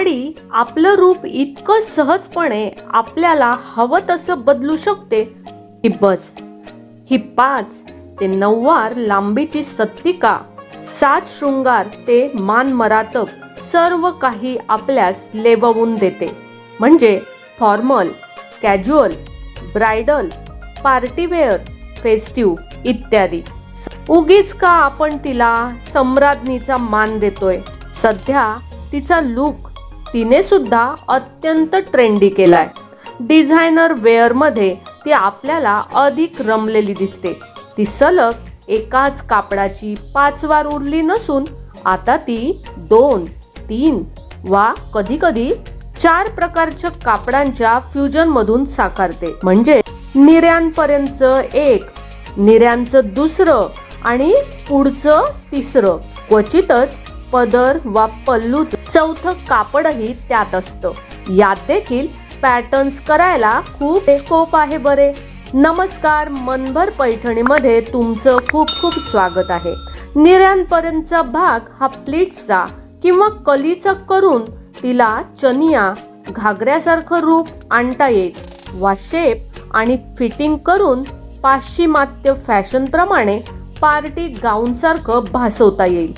आणि आपलं रूप इतकं सहजपणे आपल्याला हवं तसं बदलू शकते की बस ही पाच ते नऊवार लांबीची सत्तिका सात शृंगार ते मान मरातप सर्व काही आपल्यास लेबवून देते. म्हणजे formal casual bridal partywear festive इत्यादी. उगीच का आपण तिला सम्राज्ञीचा मान देतोय? सध्या तिचा लुक तिने सुद्धा अत्यंत ट्रेंडी केलाय. डिझायनर वेअरमध्ये ती आपल्याला अधिक रमलेली दिसते. ती सलग एकाच कापडाची पाच वार उरली नसून आता ती दोन तीन वा कधी कधी चार प्रकारच्या कापडांच्या फ्युजन मधून साकारते. म्हणजे निर्यांपर्यंत एक निऱ्यांचं दुसरं आणि पुढचं तिसरं. क्वचितच पदर वा पल्लू चौथं कापडही त्यात असतं. यात देखील पॅटर्न्स करायला खूप स्कोप आहे बरे. नमस्कार मनभर पैठणीमध्ये तुमचं खूप खूप स्वागत आहे. निर्यांपर्यंतचा भाग हा प्लीट्सचा किंवा कलीचा करून तिला चनिया घागऱ्यासारखं रूप आणता येईल वा शेप आणि फिटिंग करून पाश्चिमात्य फॅशनप्रमाणे पार्टी गाऊनसारखं भासवता येईल.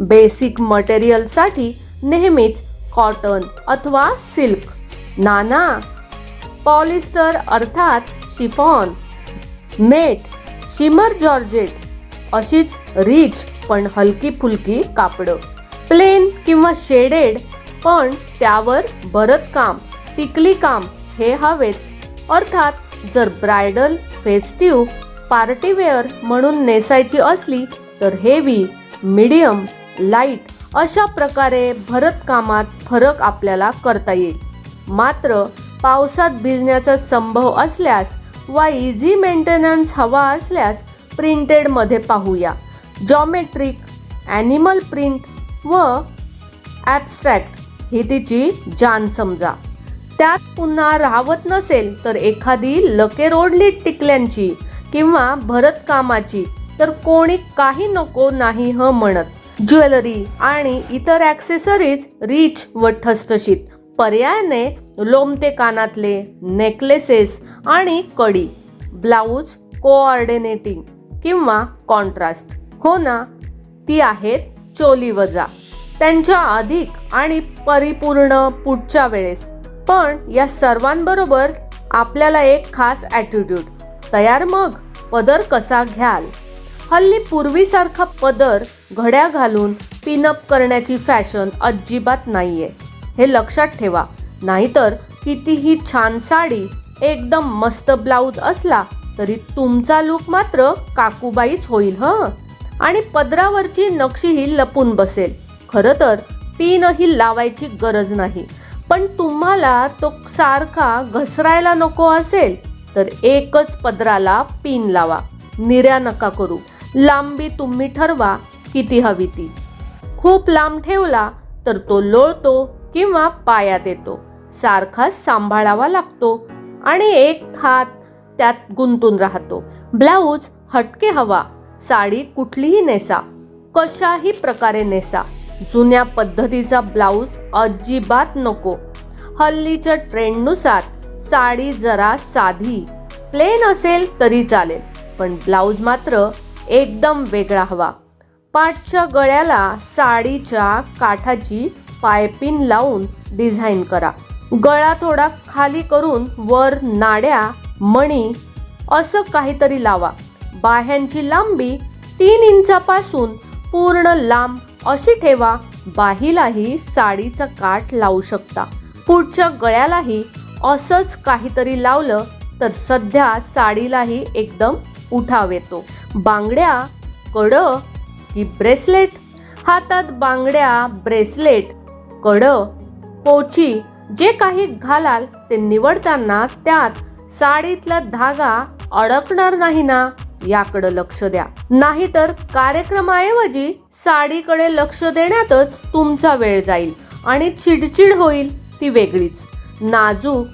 बेसिक मटेरियलसाठी नेहमीच कॉटन अथवा सिल्क. नाना पॉलिस्टर अर्थात chiffon net shimmer georgette rich rich पण हलकी फुलकी कापडं. प्लेन किंवा शेडेड पण त्यावर भरतकाम टिकली काम हे हवेच. अर्थात जर ब्रायडल फेस्टिव्ह पार्टीवेअर म्हणून नेसायची असली तर हेवी मिडियम लाइट अशा प्रकारे भरतकामात फरक आपल्याला करता येईल. मात्र पावसात भिजण्याचा संभव असल्यास वा इझी मेंटेनन्स हवा असल्यास प्रिंटेडमध्ये पाहूया. जॉमेट्रिक ॲनिमल प्रिंट व ॲबस्ट्रॅक्ट ही तिची जान समजा. त्यात पुन्हा राहवत नसेल तर एखादी लकेरोडली टिकल्यांची किंवा भरतकामाची तर कोणी काही नको नाही ह म्हणत. ज्वेलरी आणि इतर ॲक्सेसरीज रिच व ठसठशीत. पर्यायाने लोमते कानातले नेकलेसेस आणि कडी ब्लाऊज कोऑर्डिनेटिंग किंवा कॉन्ट्रास्ट हो ना? ती आहेत चोली वजा. त्यांच्या अधिक आणि परिपूर्ण पुढच्या वेळेस. पण या सर्वांबरोबर आपल्याला एक खास ॲटिट्यूड तयार मग? पदर कसा घ्याल? हल्ली पूर्वीसारखा पदर घड्या घालून पिनअप करण्याची फॅशन अजिबात नाही आहे हे लक्षात ठेवा. नाहीतर कितीही छान साडी एकदम मस्त ब्लाऊज असला तरी तुमचा लुक मात्र काकूबाईच होईल ह? आणि पदरावरची नक्षीही लपून बसेल. खरं तर पिनही लावायची गरज नाही. पण तुम्हाला तो सारखा घसरायला नको असेल तर एकच पदराला पिन लावा. निऱ्या नका करू. लांबी तुम्ही ठरवा. किती हवी ती. खूप लांब ठेवला तर तो लोळतो किंवा पायात येतो. सारखाच सांभाळावा लागतो आणि एक हात त्यात गुंतून राहतो. ब्लाऊज हटके हवा साडी कुठलीही नेसा कशाही प्रकारे नेसा. जुन्या पद्धतीचा ब्लाऊज अजिबात नको. हल्लीच्या ट्रेंडनुसार साडी जरा साधी प्लेन असेल तरी चालेल पण ब्लाऊज मात्र एकदम वेगळा हवा. पाठच्या गळ्याला साडीच्या काठाची पायपिन लावून डिझाईन करा. गळा थोडा खाली करून वर नाड्या मणी असं काहीतरी लावा. बाह्यांची लांबी तीन इंचापासून पूर्ण लांब अशी ठेवा बाहीलाही साडीचा काठ लावू शकता. पुढच्या गळ्यालाही असंच काहीतरी लावलं तर सध्या साडीलाही एकदम उठाव येतो. बांगड्या कडं की ब्रेसलेट. हातात बांगड्या ब्रेसलेट कड पोची जे काही घालाल ते निवडताना त्यात साडीतला धागा अडकणार नाही ना याकडे लक्ष द्या. नाहीतर कार्यक्रमाऐवजी साडीकडे लक्ष देण्यातच तुमचा वेळ जाईल आणि चिडचिड होईल ती वेगळीच. नाजूक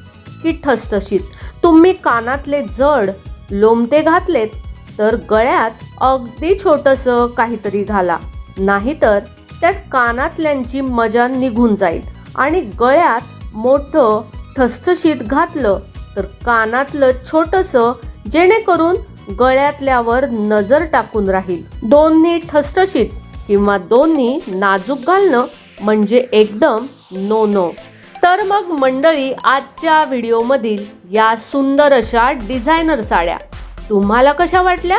की ठसठशीत. तुम्ही कानातले जड लोमते घातलेत तर गळ्यात अगदी छोटस काहीतरी घाला नाहीतर त्यात कानातल्यांची मजा निघून जाईल आणि गळ्यात मोठं ठसठशीत घातलं तर कानातलं छोटंसं जेणेकरून गळ्यातल्यावर नजर टाकून राहील. दोन्ही ठसठशीत किंवा दोन्ही नाजूक घालणं म्हणजे एकदम नो नो तर मग मंडळी आजच्या व्हिडिओमधील या सुंदर अशा डिझायनर साड्या तुम्हाला कशा वाटल्या?